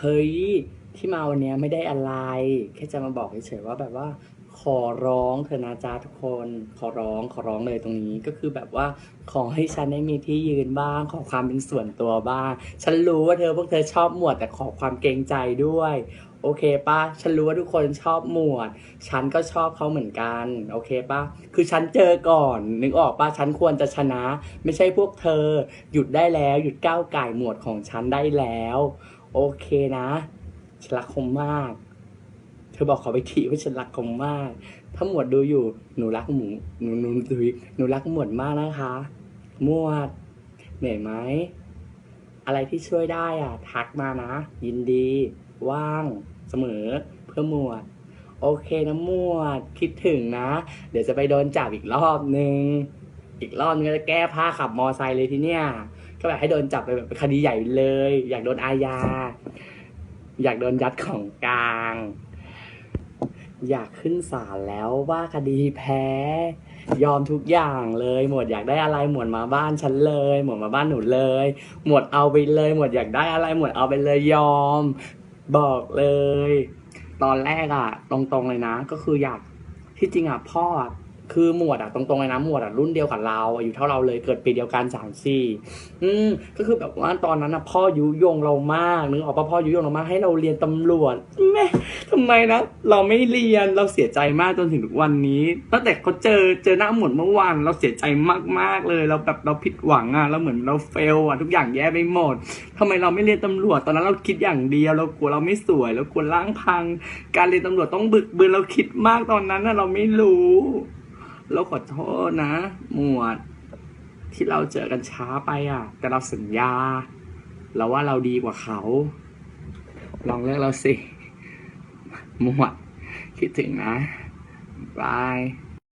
เฮ้ยที่มาวันนี้ไม่ได้อะไร แค่จะมาบอกเฉยๆว่าแบบว่า ขอร้องเถอะนะจ๊ะทุกคน ขอร้องขอร้องเลยตรงนี้ก็คือแบบว่า ขอให้ฉันได้มีที่ยืนบ้าง ขอความเป็นส่วนตัวบ้าง ฉันรู้ว่าเธอพวกเธอชอบหมวดแต่ขอความเกรงใจด้วย โอเคปะฉันรู้ว่าทุกคนชอบหมวด ฉันก็ชอบเขาเหมือนกัน โอเคปะคือฉันเจอก่อน นึกออกปะฉันควรจะชนะ ไม่ใช่พวกเธอ หยุดได้แล้ว หยุดก้าวไก่หมวดของฉันได้แล้ว โอเคนะ ฉันรักคมมาก เธอบอกขอไปทีว่าฉันรักคมมาก ถ้าหมวดดูอยู่ หนูรักหมูหนูหนูหนูหนูรักหมวดมากนะคะ หมวด เหนื่อยไหม อะไรที่ช่วยได้อะ ทักมานะ ยินดี ว่าง เสมอ เพื่อหมวด โอเคนะหมวด คิดถึงนะ เดี๋ยวจะไปโดนจับอีกรอบนึง อีกรอบนึงก็จะแก้ผ้าขับมอไซค์เลยทีเนี้ยก็แบบให้โดนจับไปแบบคดีใหญ่เลย อยากโดนอาญา อยากโดนยัดของกลาง อยากขึ้นศาลแล้วว่าคดีแพ้ ยอมทุกอย่างเลย หมดอยากได้อะไรหมดมาบ้านฉันเลย หมดมาบ้านหนูเลย หมดเอาไปเลย หมดอยากได้อะไรหมดเอาไปเลยยอม บอกเลย ตอนแรกอะตรงๆเลยนะ ก็คืออยากที่จริงอะพ่อ คือหมวดอะตรงๆเลยนะหมวดอะรุ่นเดียวกับเราอายุเท่าเราเลยเกิดปีเดียวกันสามสี่อืมก็คือแบบว่าตอนนั้นอะพ่อยุยงเรามากนึกออกปะพ่อยุยงเรามากให้เราเรียนตำรวจแม่ทำไมนะเราไม่เรียนเราเสียใจมากจนถึงวันนี้ตั้งแต่เขาเจอเจอหน้าหมวดเมื่อวานเราเสียใจมากๆเลย เราแบบเราผิดหวังอะเราเหมือนเราเฟลอะทุกอย่างแย่ไปหมดทำไมเราไม่เรียนตำรวจตอนนั้นเราคิดอย่างเดียวเรากลัวเราไม่สวยเรากลัวร่างพัง การเรียนตำรวจต้องบึกบืนเราคิดมากตอนนั้นนะเราไม่รู้ เราขอโทษนะ หมวด ที่เราเจอกันช้าไปอะ แต่เราสัญญา เราว่าเราดีกว่าเขา ลองเลือกเราสิ หมวด คิดถึงนะบาย